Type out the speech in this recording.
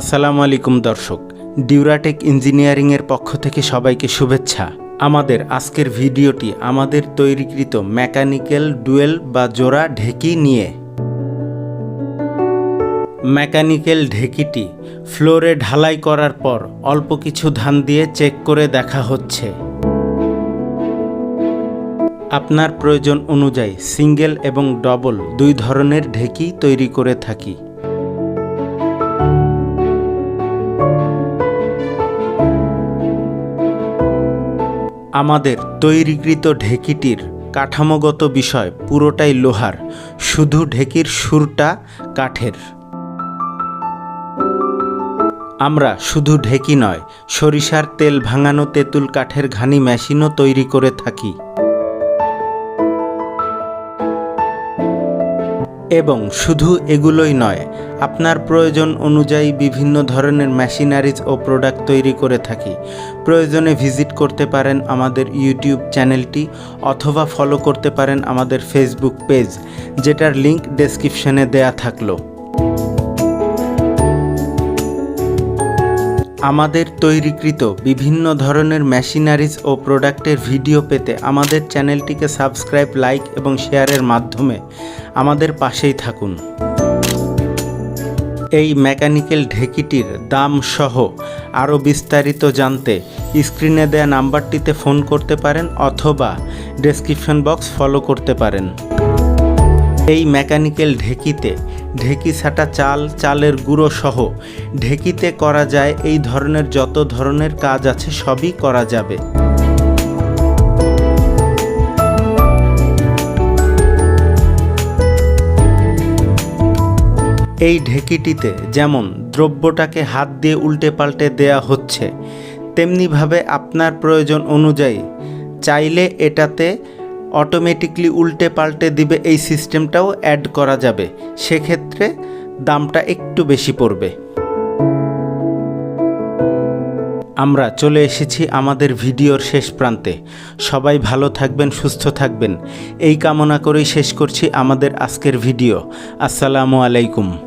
আসসালামু আলাইকুম দর্শক, ডিউরাটেক ইঞ্জিনিয়ারিংয়ের পক্ষ থেকে সবাইকে শুভেচ্ছা। আমাদের আজকের ভিডিওটি আমাদের তৈরিকৃত মেকানিক্যাল ডুয়েল বা জোড়া ঢেকি নিয়ে। মেকানিক্যাল ঢেকিটি ফ্লোরে ঢালাই করার পর অল্প কিছু ধান দিয়ে চেক করে দেখা হচ্ছে। আপনার প্রয়োজন অনুযায়ী সিঙ্গেল এবং ডবল দুই ধরনের ঢেকি তৈরি করে থাকি। আমাদের তৈরিকৃত ঢেকিটির কাঠামোগত বিষয় পুরোটাই লোহার, শুধু ঢেকির সুরটা কাঠের। আমরা শুধু ঢেকি নয়, সরিষার তেল ভাঙানো তেঁতুল কাঠের ঘানি মেশিনও তৈরি করে থাকি। এবং শুধু এগুলোই নয়, আপনার প্রয়োজন অনুযায়ী বিভিন্ন ধরনের মেশিনারিজ ও প্রোডাক্ট তৈরি করে থাকি। প্রয়োজনে ভিজিট করতে পারেন আমাদের ইউটিউব চ্যানেলটি অথবা ফলো করতে পারেন আমাদের ফেসবুক পেজ যেটার লিংক ডেসক্রিপশনে দেয়া থাকল। আমাদের তৈরিকৃত বিভিন্ন ধরনের মেশিনারিজ ও প্রোডাক্টের ভিডিও পেতে আমাদের চ্যানেলটিকে সাবস্ক্রাইব লাইক এবং শেয়ারের মাধ্যমে আমাদের পাশেই থাকুন। এই মেকানিক্যাল ঢেকিটির দাম সহ আরও বিস্তারিত জানতে স্ক্রিনে দেয়া নাম্বারটিতে ফোন করতে পারেন অথবা ডেসক্রিপশন বক্স ফলো করতে পারেন। এই মেকানিক্যাল ঢেকিতে ঢেকি ছাটা চাল, চালের গুঁড়ো সহ ঢেকিতে করা যায় এই ধরনের যত ধরনের কাজ আছে সবই করা যাবে। এই ঢেকিটিতে যেমন দ্রব্যটাকে হাত দিয়ে উল্টে পাল্টে দেয়া হচ্ছে, তেমনিভাবে আপনার প্রয়োজন অনুযায়ী চাইলে এটাতে অটোমেটিকলি উল্টে পাল্টে দিবে, এই সিস্টেমটাও অ্যাড করা যাবে। সেক্ষেত্রে দামটা একটু বেশি পড়বে। আমরা চলে এসেছি আমাদের ভিডিওর শেষ প্রান্তে। সবাই ভালো থাকবেন, সুস্থ থাকবেন। এই কামনা করেই শেষ করছি আমাদের আজকের ভিডিও। আসসালামু আলাইকুম।